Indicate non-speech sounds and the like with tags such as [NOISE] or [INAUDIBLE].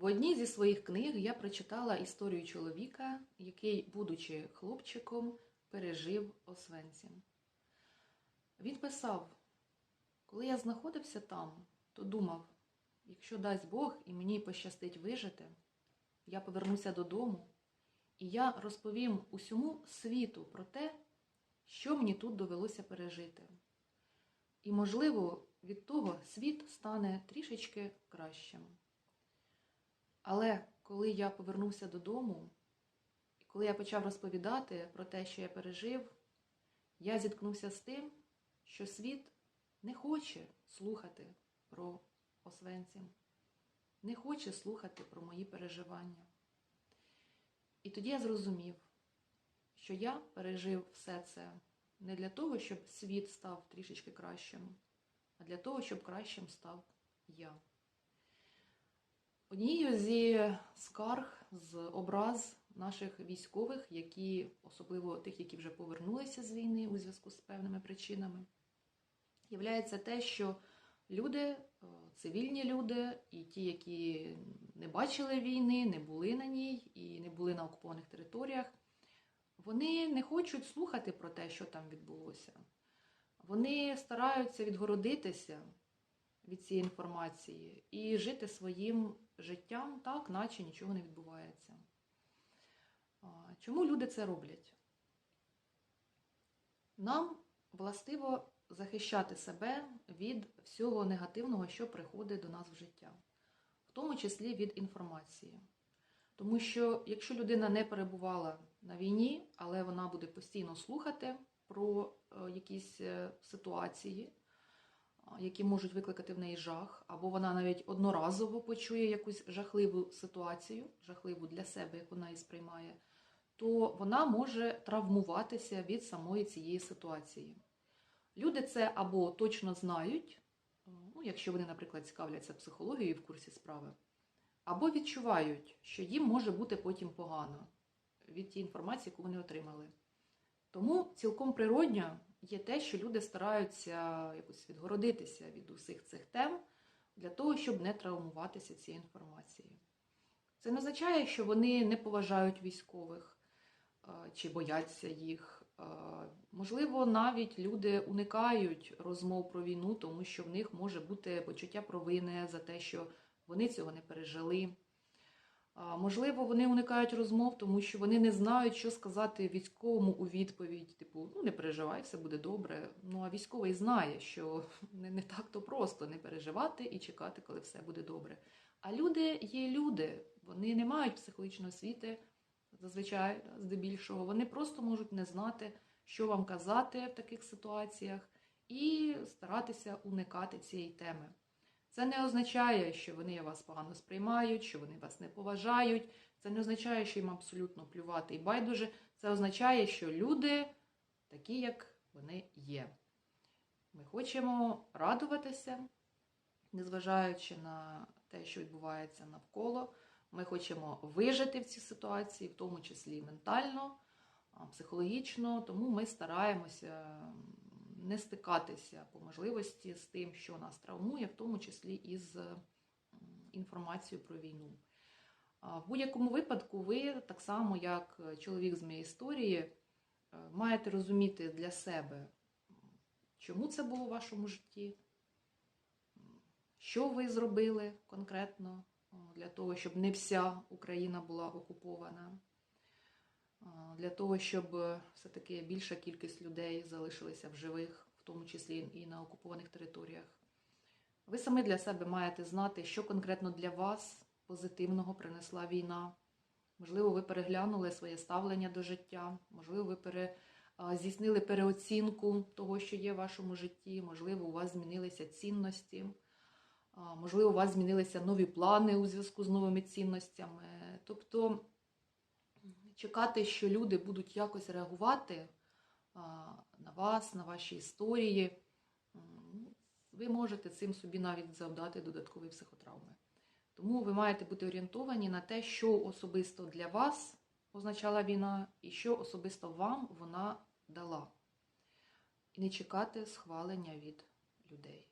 В одній зі своїх книг я прочитала історію чоловіка, який, будучи хлопчиком, пережив Освенцім. Він писав: коли я знаходився там, то думав, якщо дасть Бог і мені пощастить вижити, я повернуся додому, і я розповім усьому світу про те, що мені тут довелося пережити. І, можливо, від того світ стане трішечки кращим. Але коли я повернувся додому, і коли я почав розповідати про те, що я пережив, я зіткнувся з тим, що світ не хоче слухати про Освенцім, не хоче слухати про мої переживання. І тоді я зрозумів, що я пережив все це не для того, щоб світ став трішечки кращим, а для того, щоб кращим став я. Однією зі скарг, з образ наших військових, які, особливо тих, які вже повернулися з війни у зв'язку з певними причинами, являється те, що люди, е, цивільні люди, і ті, які не бачили війни, не були на ній і не були на окупованих територіях, вони не хочуть слухати про те, що там відбулося. Вони стараються відгородитися від цієї інформації і жити своїм життям так, наче нічого не відбувається. Чому люди це роблять? Нам властиво захищати себе від всього негативного, що приходить до нас в життя, в тому числі від інформації. Тому що якщо людина не перебувала на війні, але вона буде постійно слухати про е, якісь е, ситуації, які можуть викликати в неї жах, або вона навіть одноразово почує якусь жахливу ситуацію, жахливу для себе, як вона її сприймає, то вона може травмуватися від самої цієї ситуації. Люди це або точно знають, ну, якщо вони, наприклад, цікавляться психологією в курсі справи, або відчувають, що їм може бути потім погано від тієї інформації, яку вони отримали. Тому цілком природньо є те, що люди стараються якось відгородитися від усіх цих тем для того, щоб не травмуватися цією інформацією. Це не означає, що вони не поважають військових чи бояться їх. Можливо, навіть люди уникають розмов про війну, тому що в них може бути почуття провини за те, що вони цього не пережили. Можливо, вони уникають розмов, тому що вони не знають, що сказати військовому у відповідь. Типу, ну не переживай, все буде добре. Ну а військовий знає, що [LAUGHS] не, не так то просто не переживати і чекати, коли все буде добре. А люди є люди, вони не мають психологічної освіти, зазвичай, здебільшого. Вони просто можуть не знати, що вам казати в таких ситуаціях, і старатися уникати цієї теми. Це не означає, що вони вас погано сприймають, що вони вас не поважають. Це не означає, що їм абсолютно плювати і байдуже. Це означає, що люди такі, як вони є. Ми хочемо радуватися, незважаючи на те, що відбувається навколо. Ми хочемо вижити в цій ситуації, в тому числі ментально, психологічно, тому ми стараємося не стикатися по можливості з тим, що нас травмує, в тому числі і з інформацією про війну. В будь-якому випадку, ви, так само як чоловік з моєї історії, е, маєте розуміти для себе, чому це було в вашому житті, що ви зробили конкретно для того, щоб не вся Україна була окупована, для того, щоб е, все-таки більша кількість людей залишилися в живих, в тому числі і на окупованих територіях. Ви самі для себе маєте знати, що конкретно для вас позитивного принесла війна. Можливо, ви переглянули своє ставлення до життя, можливо, ви пере, здійснили переоцінку того, що є в вашому житті, можливо, у вас змінилися цінності. Можливо, у вас змінилися нові плани у зв'язку з новими цінностями. Тобто чекати, що люди будуть якось реагувати на вас, на ваші історії, ви можете цим собі навіть завдати додаткові психотравми. Тому ви маєте бути орієнтовані на те, що особисто для вас означала війна, і що особисто вам вона дала. І не чекати схвалення від людей.